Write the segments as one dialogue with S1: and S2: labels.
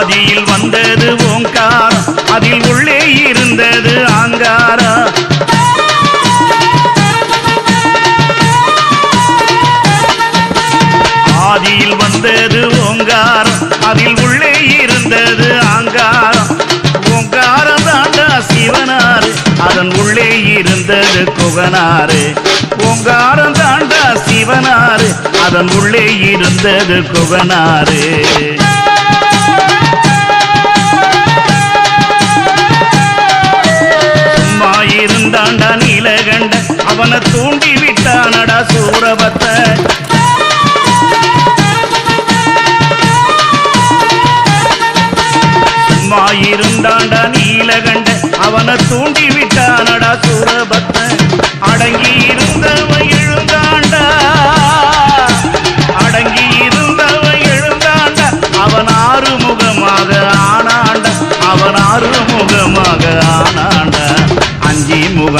S1: ஆதியில் வந்தது ஓங்காரம் அதில் உள்ளே இருந்தது ஆங்காரம் ஆதியில் வந்தது ஓங்காரம் அதில் உள்ளே இருந்தது ஆங்காரம் ஓங்காரம் தாண்டா சிவனாறு அதன் உள்ளே இருந்தது குகனாறு ஓங்காரம் தாண்டா சிவனாறு அதன் உள்ளே இருந்தது குகனாறு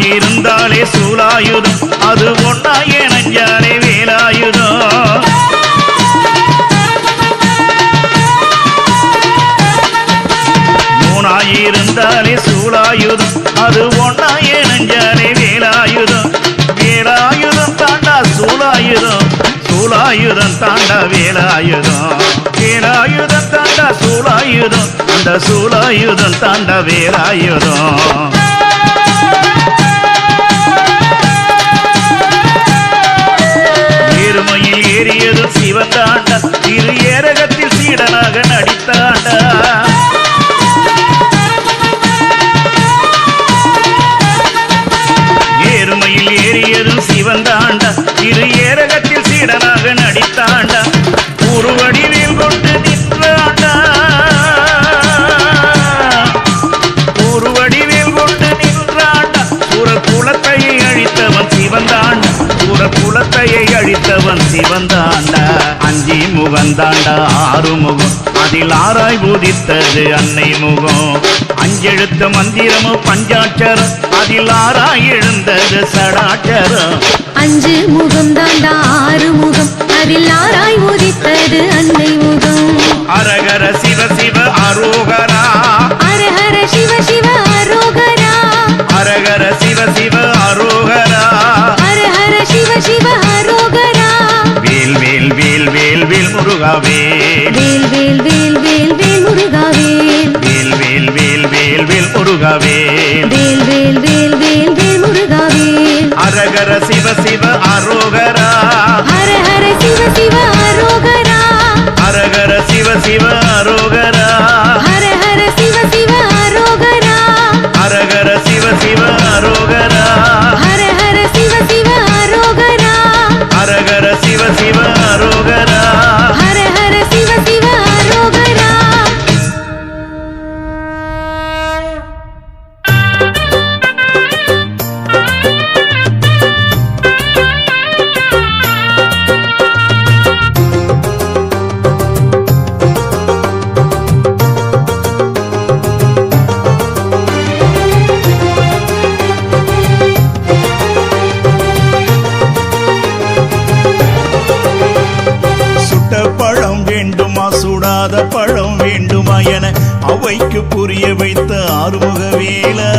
S1: இருந்தாலே சூலாயுதம் அது ஒன்னாயே நஞ்சாலே வேலாயுதம். மூணாயிருந்தாலே சூலாயுதம் அது ஒன்னாயே நஞ்சாலே வேலாயுதம். வேலாயுதம் தாண்டா சூலாயுதம் சூலாயுதம் தாண்டா வேலாயுதம். வேலாயுதம் தாண்டா சூலாயுதம் அந்த சூலாயுதம் தாண்டா வேலாயுதம். ஏறியது இரு ஏரகத்தில் சீடனாக நடித்தாண்ட ஏறுமையில் ஏறியதும் சிவந்தாண்ட இரு ஏரகத்தில் சீடனாக நடித்தாண்ட முகந்தாண்டா ஆறு முகம் அதில் ஆராய் பூதித்தது அன்னை முகம். அஞ்செழுத்த மந்திரமும் பஞ்சாட்சரம். அதில் ஆராய் எழுந்தது சடாட்சரம்.
S2: அஞ்சு முகம் தாண்டா ஆறு முகம். அதில் ஆராய் உதித்தது அன்னை முகம்.
S1: அரகர சிவ சிவ அரோகரா.
S2: ஹர ஹர சிவ சிவ முருகவேல்
S1: வேல் வேல் வேல் வேல்
S2: வேல் முருகாவேல் அரகர சிவ சிவ அரோகரா.
S3: ஹர ஹர சிவ சிவ அரோகரா.
S2: அரகர சிவ சிவ
S1: அவைக்கு புரிய வைத்த ஆறுமுக வேலா.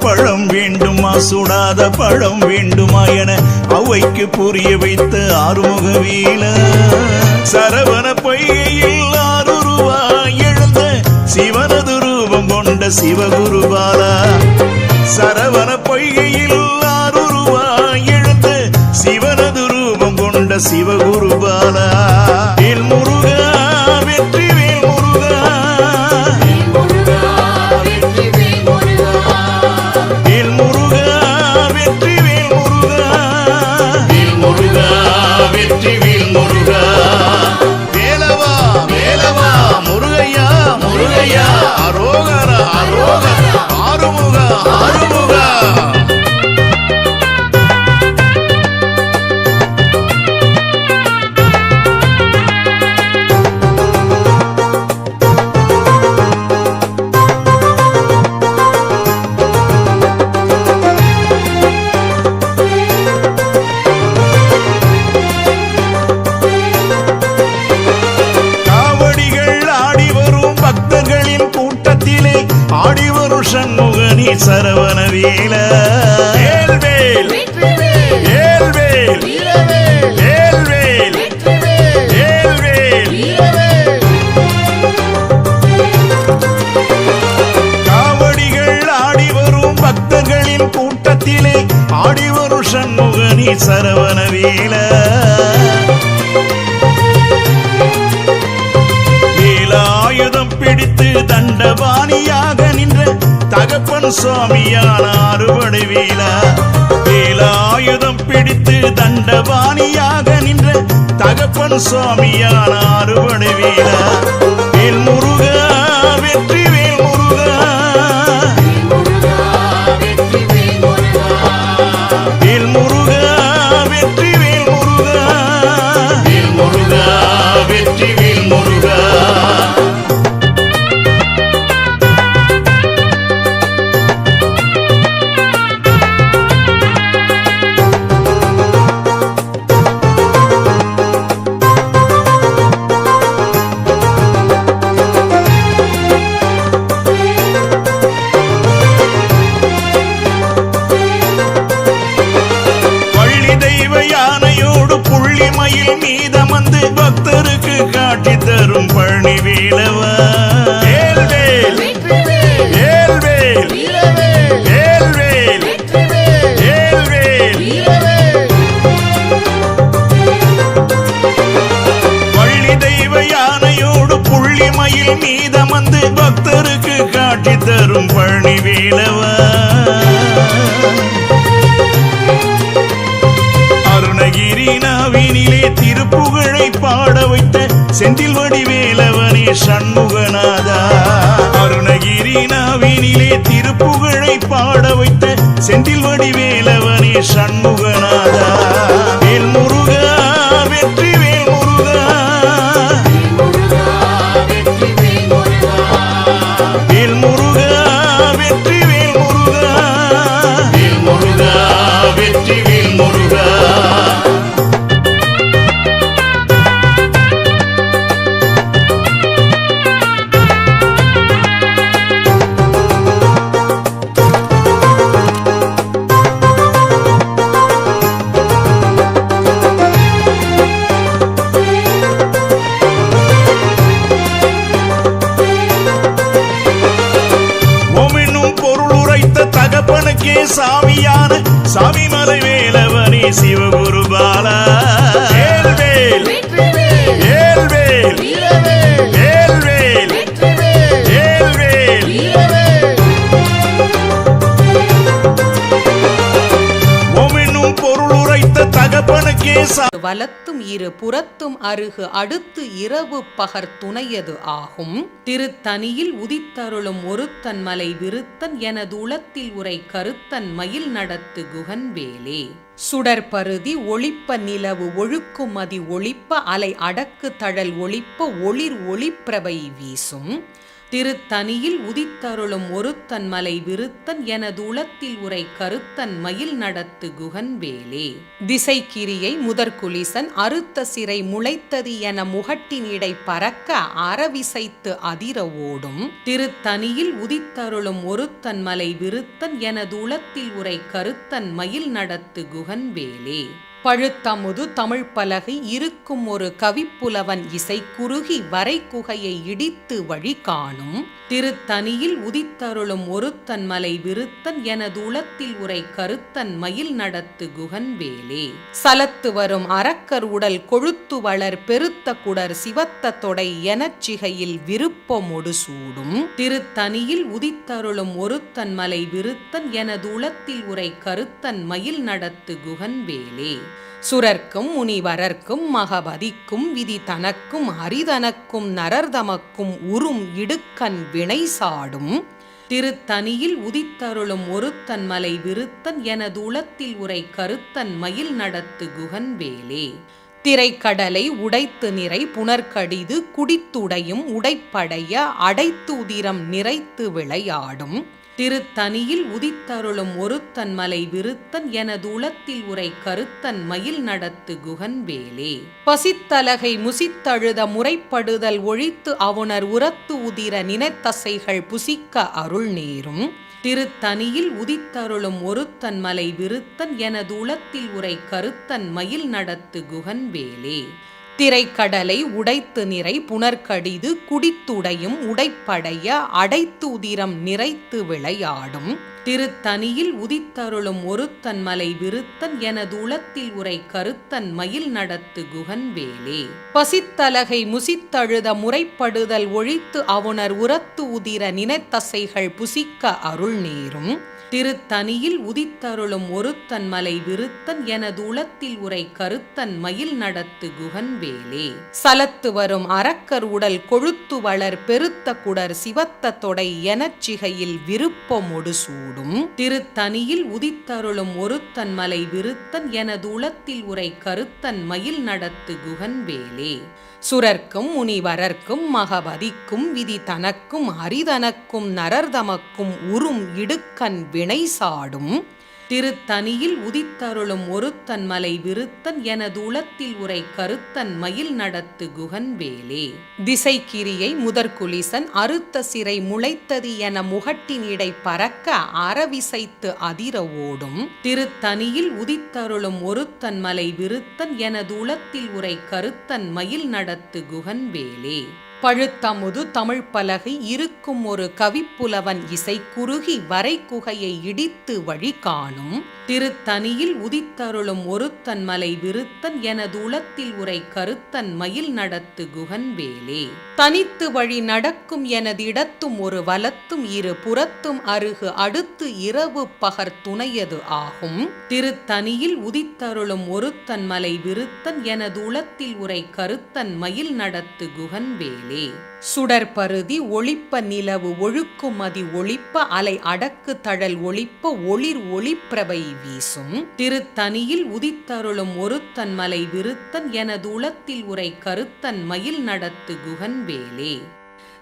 S1: பழம் வேண்டுமா சுடாத பழம் வேண்டுமா என அவைக்கு புரிய வைத்த ஆறுமுக வீல. சரவண பையில் சிவகுருபாலா சரவண பொய்யே ஆடி வரும் சண்முகனி சரவண வேல. வேல்வேல் வேல்வேல் வேல்வேல் வேல்வேல் காவடிகள் சரவண வேல. பிடித்து தண்டபாணியாக நின்ற தகப்பன் சுவாமியான அறுபடை வேலா வேலாயுதம் பிடித்து தண்டபாணியாக நின்ற தகப்பன் சுவாமியான அறுபடை வேலா வேல் முருகா வெற்றி வேல் முருகா வேல் முருகா வெற்றி நிலவா வேல்வேல் வேல்வேல் வேல்வேல் வேல்வேல் பள்ளி தெய்வ யானையோடு புள்ளி மீதமந்து பக்தருக்கு காட்டி தரும் பணி வேலவா சண்முகநாதா. அருணகிரிநாவினிலே திருப்புகழை பாட வைத்த செந்தில் வடிவேலவனே
S4: சண்முக வேலவனே
S5: வலத்தும் இரு புறத்தும் அருகு அடுத்து இரவு பகர் துணையது ஆகும். திருத்தனியில் உதித்தருளும் ஒருத்தன் மலை விருத்தன் எனது உளத்தில் உரை கருத்தன் மயில் நடத்து குகன் வேலே சுடற்பருதி ஒளிப்ப நிலவு ஒழுக்குமதி ஒளிப்ப அலை அடக்கு தழல் ஒளிப்ப ஒளிர் ஒளிப்பிரபை வீசும். திருத்தனியில் உதித்தருளும் ஒருத்தன் மலை விருத்தன் எனது உளத்தில் உரை கருத்தன் மயில் நடத்து குகன் வேலே திசைக்கிரியை முதற்குலிசன் அறுத்த சிறை முளைத்தது என முகட்டின் இடை பறக்க அறவிசைத்து அதிர ஓடும். திருத்தனியில் உதித்தருளும் ஒருத்தன் மலை விருத்தன் எனது உளத்தில் உரை கருத்தன் மயில் நடத்து குகன் வேலே பழுத்தமுது தமிழ் பலகை இருக்கும் ஒரு கவிப்புலவன் இசை குறுகி வரை குகையை இடித்து வழி காணும். திருத்தனியில் உதித்தருளும் ஒருத்தன் மலை விருத்தன் எனது உளத்தில் உரை கருத்தன் மயில் நடத்து குகன் வேலே சலத்து வரும் அரக்கர் உடல் கொழுத்து வளர் பெருத்த குடர் சிவத்த தொடை எனச் சிகையில் விருப்பமொடு சூடும். திருத்தனியில் உதித்தருளும் ஒருத்தன் மலை விருத்தன் எனது உளத்தில் உரை கருத்தன் மயில் நடத்து குகன் வேலே சுரர்க்கும் முனிவரர்க்கும் மகபதிக்கும் விதி தனக்கும் அரிதனக்கும் நரர்தமக்கும் உறும் இடுக்கண் வினை சாடும். திருத்தனியில் உதித்தருளும் ஒருத்தன் மலை விருத்தன் எனது உளத்தில் உரை கருத்தன் மயில் நடத்து குகன் வேலே திரைக்கடலை உடைத்து நிறை புனர்கடிது குடித்துடையும் உடைப்படைய அடைத்து உதிரம் நிறைத்து விளையாடும். திருத்தனியில் உதித்தருளும் ஒருத்தன் மலை விருத்தன் எனது உளத்தில் உரை கருத்தன் மயில் நடத்து குகன் வேலே பசித்தலகை முசித்தழுத முறைப்படுதல் ஒழித்து அவுணர் உரத்து உதிர நினைத்தசைகள் புசிக்க அருள் நேரும். திருத்தனியில் உதித்தருளும் ஒருத்தன் மலை விருத்தன் எனது உளத்தில் உரை கருத்தன் மயில் நடத்து குகன் வேலே திரைக்கடலை உடைத்து நிறை புனர்கடிது குடித்துடையும் உடைப்படைய அடைத்து உதிரம் நிறைத்து விளையாடும். திருத்தனியில் உதித்தருளும் ஒருத்தன் மலை விருத்தன் எனது உளத்தில் உரை கருத்தன் மயில் நடத்து குகன் வேலே பசித்தலகை முசித்தழுத முறைப்படுதல் ஒழித்து அவுணர் உரத்து உதிர நினைத்தசைகள் புசிக்க அருள் நேரும். திருத்தனியில் உதித்தருளும் ஒருத்தன் மலை விருத்தன் எனது உளத்தில் உரை கருத்தன் மயில் நடத்து குகன் வேலே சலத்து வரும் அரக்கர் உடல் கொழுத்து வளர் பெருத்த குடர் சிவத்த தொடை எனச் சிகையில் விருப்பமொடு சூடும் திருத்தனியில் உதித்தருளும் ஒருத்தன் மலை விருத்தன் எனது உளத்தில் உரை கருத்தன் மயில் நடத்து குகன் வேலே சுரர்க்கும் முனிவரர்க்கும் மகபதிக்கும் விதி தனக்கும் அரிதனக்கும் நரர்தமக்கும் உறும் இடுக்கன் வினை சாடும். திருத்தனியில் உதித்தருளும் ஒருத்தன் மலை விருத்தன் எனது உளத்தில் உரை கருத்தன் மயில் நடத்து குகன் வேலே திசைக்கிரியை முதற்குலிசன் அறுத்த சிறை முளைத்தது என முகட்டின் இடை பறக்க அறவிசைத்து அதிர ஓடும். திருத்தனியில் உதித்தருளும் ஒருத்தன் மலை விருத்தன் எனது உளத்தில் உரை கருத்தன் மயில் நடத்து குகன் வேலே பழுத்தமுது தமிழ் பலகை இருக்கும் ஒரு கவிப்புலவன் இசை குறுகி வரை குகையை இடித்து வழி காணும். திருத்தனியில் உதித்தருளும் ஒருத்தன் மலை விருத்தன் எனது உளத்தில் உரை கருத்தன் மயில் நடத்து குகன் வேலே. தனித்து வழி நடக்கும் எனது இடத்தும் ஒரு வலத்தும் இரு புறத்தும் அருகு அடுத்து இரவு பகர் துணையது ஆகும். திருத்தனியில் உதித்தருளும் ஒருத்தன் மலை விருத்தன் எனது உளத்தில் உரை கருத்தன் மயில் நடத்து குகன் வேலே. சுடற்பருதி ஒளிப்ப நிலவு ஒழுக்குமதி மதி ஒளிப்ப அலை அடக்கு தழல் ஒளிப்ப ஒளிர் ஒளிப்பிரபை வீசும். திருத்தனியில் உதித்தருளும் ஒருத்தன் மலை விருத்தன் எனது உளத்தில் உரை கருத்தன் மயில் நடத்து குகன் வேலே.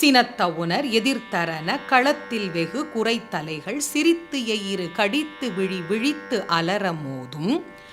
S5: சினத்தவுனர் எதிர்த்தரன களத்தில் வெகு குறைத்தலைகள் சிரித்து எயிறு கடித்து விழி விழித்து அலற மோதும்.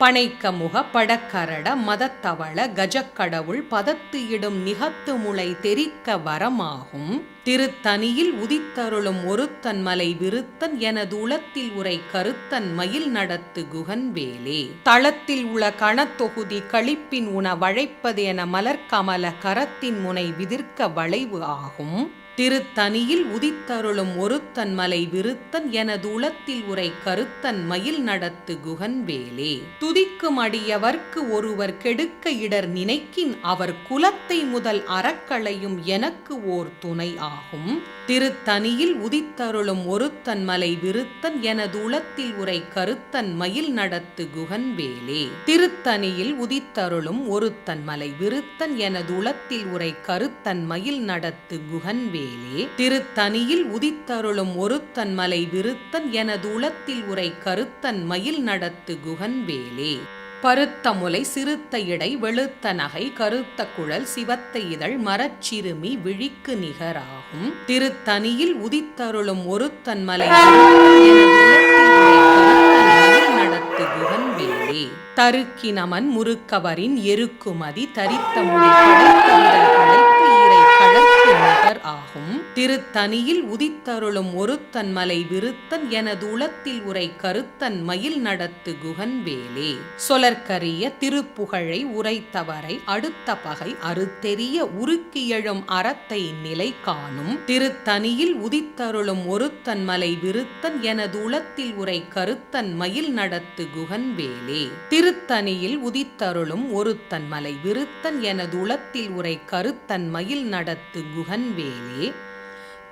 S5: பனைக்கமுக படக்கரட மதத்தவள கஜக்கடவுள் பதத்து இடும் நிகத்து முளை தெரிக்க வரமாகும். திருத்தனியில் உதித்தருளும் ஒருத்தன் மலை விருத்தன் எனது உளத்தில் உரை கருத்தன் மயில் நடத்து குகன் வேலே தளத்தில் உள கணத்தொகுதி களிப்பின் உண வழைப்பது என மலர்கமல கரத்தின் முனை விதிர்க்க வளைவு ஆகும். திருத்தனியில் உதித்தருளும் ஒருத்தன் மலை விருத்தன் எனது உளத்தில் உரை கருத்தன் மயில் நடத்து குகன் வேலே துதிக்கும் அடியவர்க்கு ஒருவர் கெடுக்க இடர் நினைக்கின் அவர் குலத்தை முதல் அறக்களையும் எனக்கு ஓர் துணை ஆகும். திருத்தனியில் உதித்தருளும் ஒருத்தன் மலை விருத்தன் எனது உளத்தில் உரை கருத்தன் மயில் நடத்து குகன் வேலே திருத்தனியில் உதித்தருளும் ஒருத்தன் மலை விருத்தன் எனது உளத்தில் உரை கருத்தன் மயில் நடத்து குகன் வேலே திருத்தனியில் உதித்தருளும் ஒருத்தன் மலை விருத்தன் எனது உளத்தில் உரை கருத்தன் மயில் நடத்து குகன் வேலே பருத்த முலை சிறுத்த இடை வெளுத்த நகை கருத்த குழல் சிவத்த இதழ் மரச்சிறுமி விழிக்கு நிகராகும். திருத்தனியில் உதித்தருளும் ஒருத்தன் மலை நடத்து குகன் வேலே. தருக்கி நமன் முறுக்கவரின் எருக்குமதி தரித்த மொழி ஆகும். திருத்தனியில் உதித்தருளும் ஒருத்தன் மலை விருத்தன் எனது உளத்தில் உரை கருத்தன் மயில் நடத்து குகன் வேலே சொலற்கரிய திருப்புகழை உரைத்தவரை அடுத்த பகை அறுத்தெறிய உருக்கியழும் அறத்தை நிலை காணும். திருத்தனியில் உதித்தருளும் ஒருத்தன் மலை விருத்தன் எனது உளத்தில் உரை கருத்தன் மயில் நடத்து குகன் வேலே திருத்தனியில் உதித்தருளும் ஒருத்தன் மலை விருத்தன் எனது உளத்தில் உரை கருத்தன் மயில் நடத்து குகன் வேலே